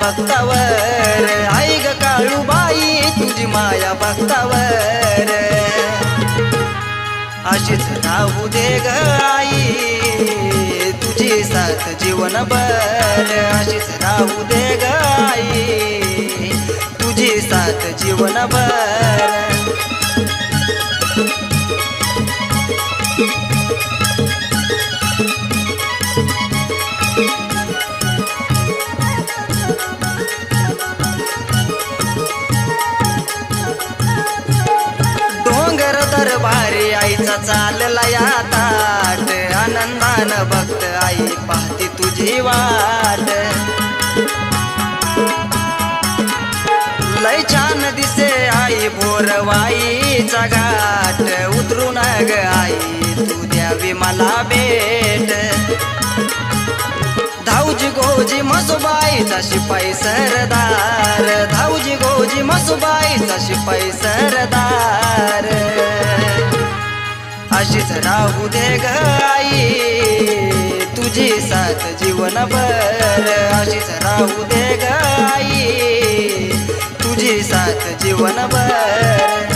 भक्तावर. आई ग काळूबाई तुझी माया भक्तावर. अशीच राहू दे ग आई तुझी साथ जीवनभर. अशीच राहू दे ग आई तुझी साथ जीवनभर. दरबारी आईचा चालला या ताट. आनंदान भक्त आई पाहती तुझी वाट. लय छान दिसे आई भोरवाईचा घाट. उतरून ग आई तू द्यावी मला भेट. धाऊजी गोजी मसुबाईचा शिपाई सरदार धाऊजी गोजी मसुबाईचा शिपाई सरदार अशीच राहू दे ग आई. तुझी साथ जीवनभर अशीच राहू दे ग आई. तुझी साथ जीवनभर.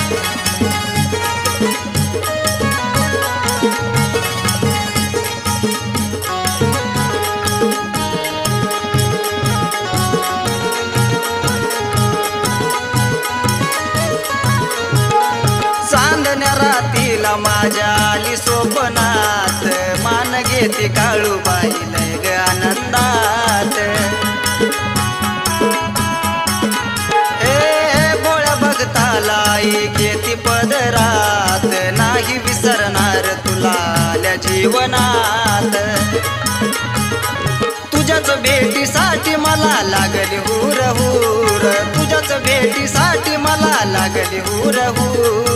चांदण्या ना माझ्या आली सोपनात मान घेते काळू लय ग आनंदात. ए बोळ्या भक्ताला घेती पदरात. नाही विसरणार तुला आल्या जीवनात. तुझ्याच भेटीसाठी मला लागली हुर हुर तुझ्याच भेटीसाठी मला लागली हुर हुर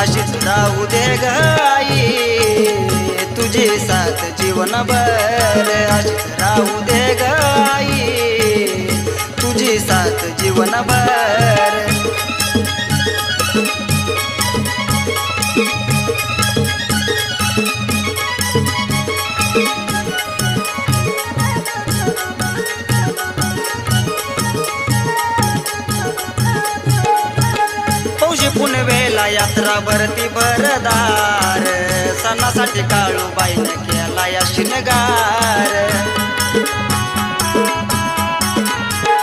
अशीच राहू दे गाई आई तुझी साथ जीवनभर अशीच राहू दे गाई आई तुझी साथ जीवनभर यात्रा भरती बरदार सणासाठी काळू बाईनं केला या शिनगार.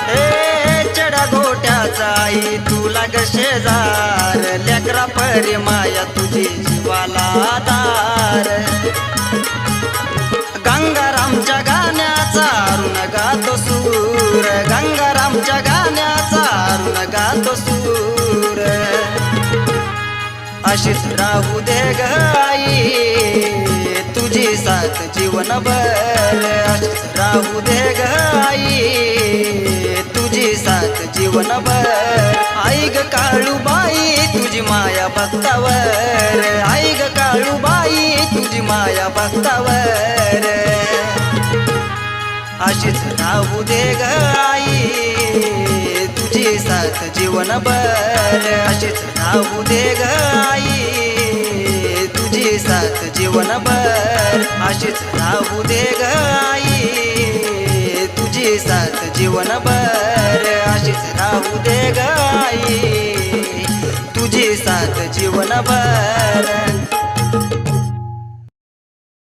ए चढा गोट्याचा आई तुला ग शेजार. लेकरा परी माया तुझी जीवाला दार. अशीच राहू दे ग आई तुझी साथ जीवनभर अशीच राहू दे ग आई तुझी साथ जीवनभर. आई ग काळूबाई तुझी माया भक्तावर. आई ग काळूबाई तुझी माया भक्तावर. अशीच राहू दे ग आई जीवनभर अशीच राहू दे ग आई. तुझी साथ जीवनभर अशीच राहू दे ग आई. तुझी साथ जीवनभर अशीच राहू दे ग आई. तुझी साथ जीवनभर